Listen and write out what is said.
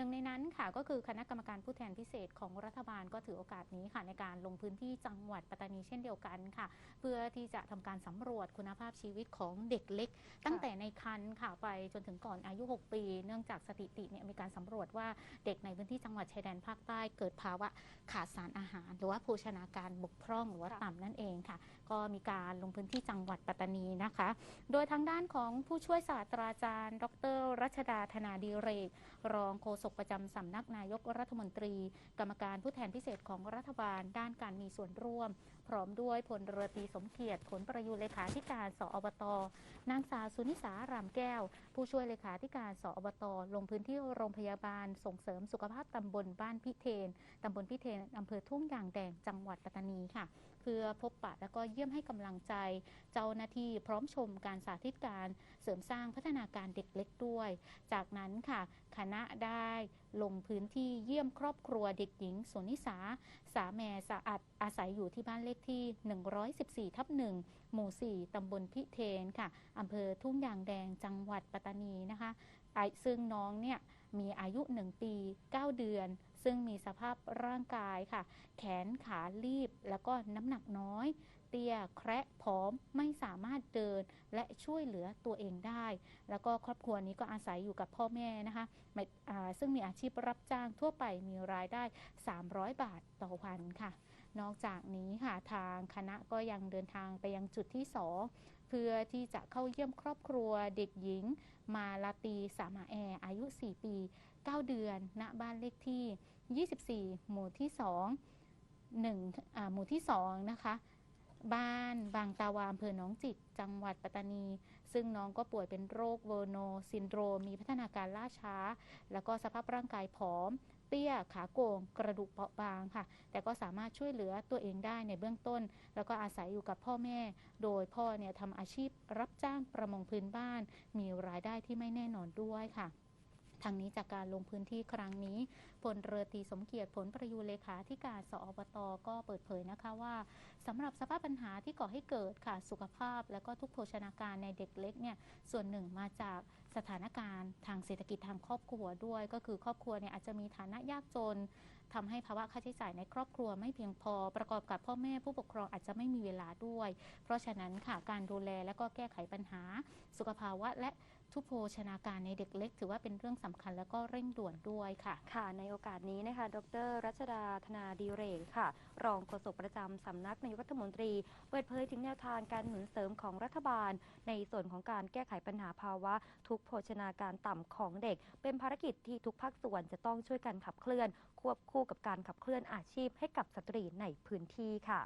นึ่งในนั้นค่ะก็คือคณะกรรมการผู้แทนพิเศษของรัฐบาลก็ถือโอกาสนี้ค่ะในการลงพื้นที่จังหวัดปัตตานีเช่นเดียวกันค่ะ เพื่อที่จะทำการสำรวจคุณภาพชีวิตของเด็กเล็ก ตั้งแต่ในครรภ์ค่ะไปจนถึงก่อนอายุ 6 ปี เนื่องจากสถิติเนี่ยมีการสำรวจว่าเด็กในพื้นที่จังหวัดชายแดนภาคใต้เกิดภาวะขาดสารอาหาร หรือว่าโภชนาการบกพร่องหรือว่าค่ะต่ำนั่นเองค่ะ ก็มีการลงพื้นที่จังหวัดปัตตานีนะคะ โดยทางด้านของผู้ช่วยศาสตราจารย์ ดร รัชดาธนาดีเรก รองโฆษกประจำสำนักนายกรัฐมนตรี กรรมการผู้แทนพิเศษของรัฐบาล ด้านการมีส่วนร่วม พร้อมด้วยพลเรือตรีสมเกียรติผลประยุรเลขาธิการสอบตนางสาวสุนิสารามแก้ว ผู้ช่วยเลขาธิการสอบตลงพื้นที่โรงพยาบาลส่งเสริมสุขภาพตำบลบ้านพิเทนตำบลพิเทนอำเภอทุ่งยางแดงจังหวัดปัตตานีค่ะ เพื่อพบปะและก็เยี่ยมให้กำลังใจ เจ้าหน้าที่พร้อมชมการสาธิตการเสริมสร้างพัฒนาการเด็กเล็กด้วย จากนั้นค่ะคณะได้ลงพื้นที่เยี่ยมครอบครัวเด็กหญิงสุนิสาสาแมสะอาด ศัยอยู่ที่บ้านเลขที่ 114 ทับหนึ่งหมู่ 4 ตำบลพิเทนค่ะอำเภอทุ่งยางแดง จังหวัดปัตตานีนะคะซึ่งน้องเนี่ยมีอายุ 1 ปี 9 เดือน ซึ่งมีสภาพร่างกายค่ะ แขนขาลีบแล้วก็น้ำหนักน้อย เตี้ยแคระผอมไม่สามารถเดินและช่วยเหลือตัวเองได้ แล้วก็ครอบครัวนี้ก็อาศัยอยู่กับพ่อแม่นะคะซึ่งมีอาชีพรับจ้างทั่วไปมีรายได้ 300 บาทต่อวันค่ะ นอกจากนี้ค่ะทางคณะก็ยังเดินทางไปยังจุดที่ 2 เพื่อที่จะเข้าเยี่ยมครอบครัวเด็กหญิง มาลาตีสามาแอร์อายุ 4 ปี 9 เดือน ณบ้านเลขที่ 24 หมู่ที่ 2 1อ่าหมู่ที่ 2 นะคะบ้านบางตาวามอำเภอหนองจิก จังหวัดปัตตานี ซึ่งน้องก็ป่วยเป็นโรคเวอร์โนซินโดรมมีพัฒนาการล่าช้า แล้วก็สภาพร่างกายผอม เตี้ยขาโกงกระดูกเปราะบางค่ะ แต่ก็สามารถช่วยเหลือตัวเองได้ในเบื้องต้น แล้วก็อาศัยอยู่กับพ่อแม่ โดยพ่อเนี่ยทำอาชีพรับจ้างประมงพื้นบ้าน มีรายได้ที่ไม่แน่นอนด้วยค่ะทางนี้จากการลงพื้นที่ครั้งนี้พลเรือตีสมเกียรติผลประยูรเลขาธิการสอบตก็เปิดเผยนะคะว่า สำหรับสภาพปัญหาที่ก่อให้เกิดค่ะสุขภาพ และก็ทุกโภชนาการในเด็กเล็กเนี่ยส่วนหนึ่งมาจากสถานการณ์ทางเศรษฐกิจทางครอบครัวด้วย ก็คือครอบครัวเนี่ยอาจจะมีฐานะยากจนทำให้ภาวะค่าใช้จ่ายในครอบครัวไม่เพียงพอประกอบกับพ่อแม่ผู้ปกครองอาจจะไม่มีเวลาด้วย เพราะฉะนั้นค่ะการดูแลและก็แก้ไขปัญหาสุขภาวะและ ทุพโภชนาการในเด็กเล็ก ถือว่าเป็นเรื่องสำคัญและก็เร่งด่วนด้วยค่ะ ค่ะ ในโอกาสนี้นะคะ ดร รัชดาธนาดีเรกค่ะ รองโฆษกประจำสำนักนายกรัฐมนตรี เปิดเผยถึงแนวทางการหนุนเสริมของรัฐบาล ในส่วนของการแก้ไขปัญหาภาวะ ทุกโภชนาการต่ำของเด็ก เป็นภารกิจที่ทุกภาคส่วนจะต้องช่วยกันขับเคลื่อน ควบคู่กับการขับเคลื่อนอาชีพให้กับสตรีในพื้นที่ค่ะ